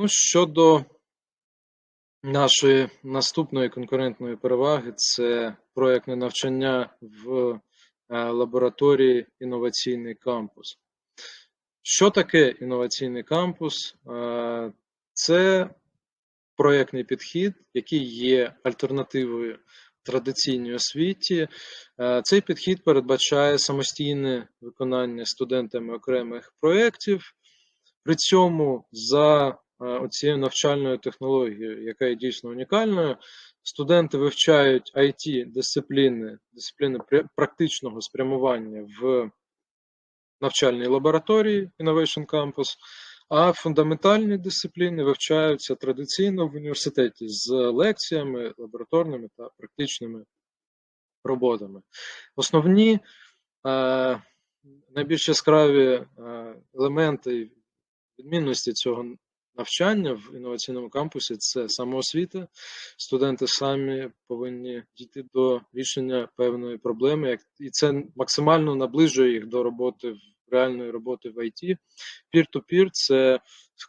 Ну, щодо нашої наступної конкурентної переваги, це проєктне навчання в е, лабораторії Інноваційний кампус. Що таке інноваційний кампус? Е, Це проєктний підхід, який є альтернативою традиційній освіті. Е, Цей підхід передбачає самостійне виконання студентами окремих проєктів. При цьому за е, цією навчальною технологією, яка є дійсно унікальною, студенти вивчають it дисципліни, дисципліни практичного спрямування в навчальній лабораторії Innovation Campus, а фундаментальні дисципліни вивчаються традиційно в університеті з лекціями, лабораторними та практичними роботами. Основні е, найбільш яскраві е, елементи відмінності цього навчання в інноваційному кампусі це самоосвіта. Студенти самі повинні дійти до рішення певної проблеми, як- і це максимально наближує їх до роботи в реальної роботи в IT. Peer-to-peer – це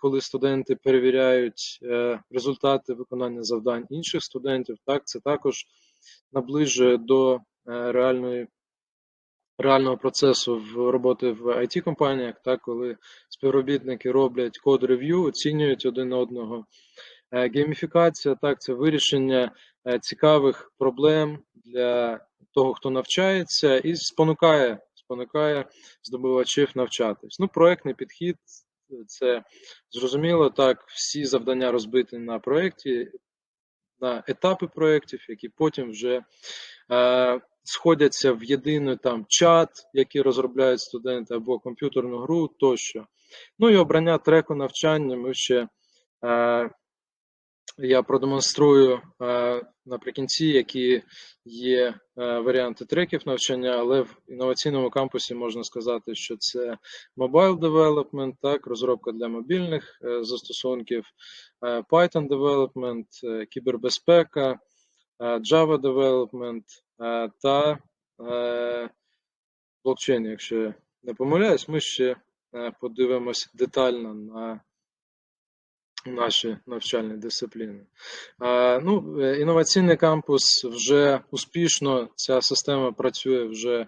коли студенти перевіряють е, результати виконання завдань інших студентів. Так, це також наближує до е, реальної реального процесу в роботи в it компаніях так, коли співробітники роблять код рев'ю, оцінюють один одного. Е, Гейміфікація, так, це вирішення е, цікавих проблем для того, хто навчається, і спонукає, спонукає здобувачів навчатись. Ну, проектний підхід це зрозуміло, так, всі завдання розбиті на проєкті, на етапи проєктів, які потім вже е, сходяться в єдиний там чат, який розробляють студенти, або комп'ютерну гру тощо. Ну і обрання треку навчання. Ми ще е, я продемонструю е, наприкінці, які є е, варіанти треків навчання, але в інноваційному кампусі можна сказати, що це mobile development, так, розробка для мобільних е, застосунків, е, Python development, е, кібербезпека, е, Java development та е, блокчейн, якщо я не помиляюсь, ми ще е, подивимось детально на наші навчальні дисципліни. Е, Ну, е, інноваційний кампус вже успішно ця система працює вже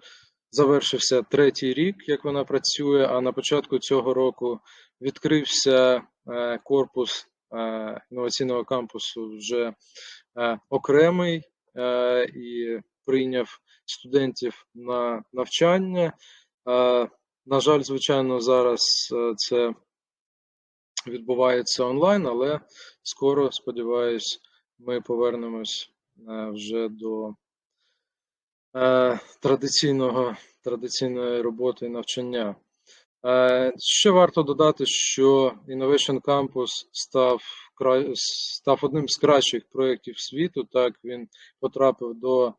завершився третій рік, як вона працює. А на початку цього року відкрився е, корпус е, інноваційного кампусу вже е, окремий е, і прийняв студентів на навчання. На жаль, звичайно, зараз е, це відбувається онлайн, але скоро, сподіваюсь, ми повернемось е, вже до е, традиційного, традиційної роботи і навчання. Ще варто додати, що Innovation Campus став, став одним з кращих проєктів світу. Так, він потрапив до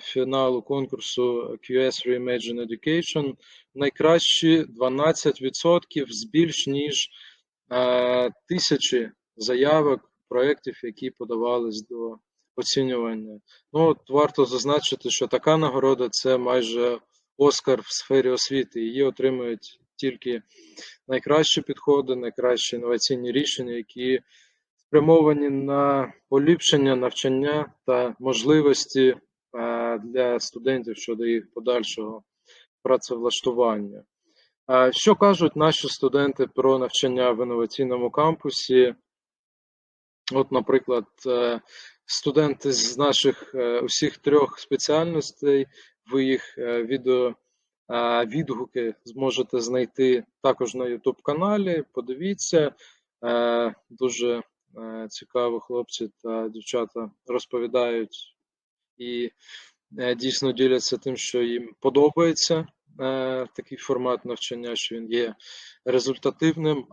фіналу конкурсу QS Reimagine Education. Найкращі 12% з більш ніж е, тисячі заявок проєктів, які подавались до оцінювання. Ну, от варто зазначити, що така нагорода це майже Оскар в сфері освіти. Її отримують тільки найкращі підходи, найкращі інноваційні рішення, які спрямовані на поліпшення навчання та можливості е, для студентів щодо їх подальшого працевлаштування. Що кажуть наші студенти про навчання в інноваційному кампусі? От, наприклад, е, студенти з наших е, усіх трьох спеціальностей, ви їх е, відео відгуки зможете знайти також на YouTube каналі. Подивіться, дуже цікаво хлопці та дівчата розповідають і дійсно діляться тим, що їм подобається е, такий формат навчання, що він є результативним.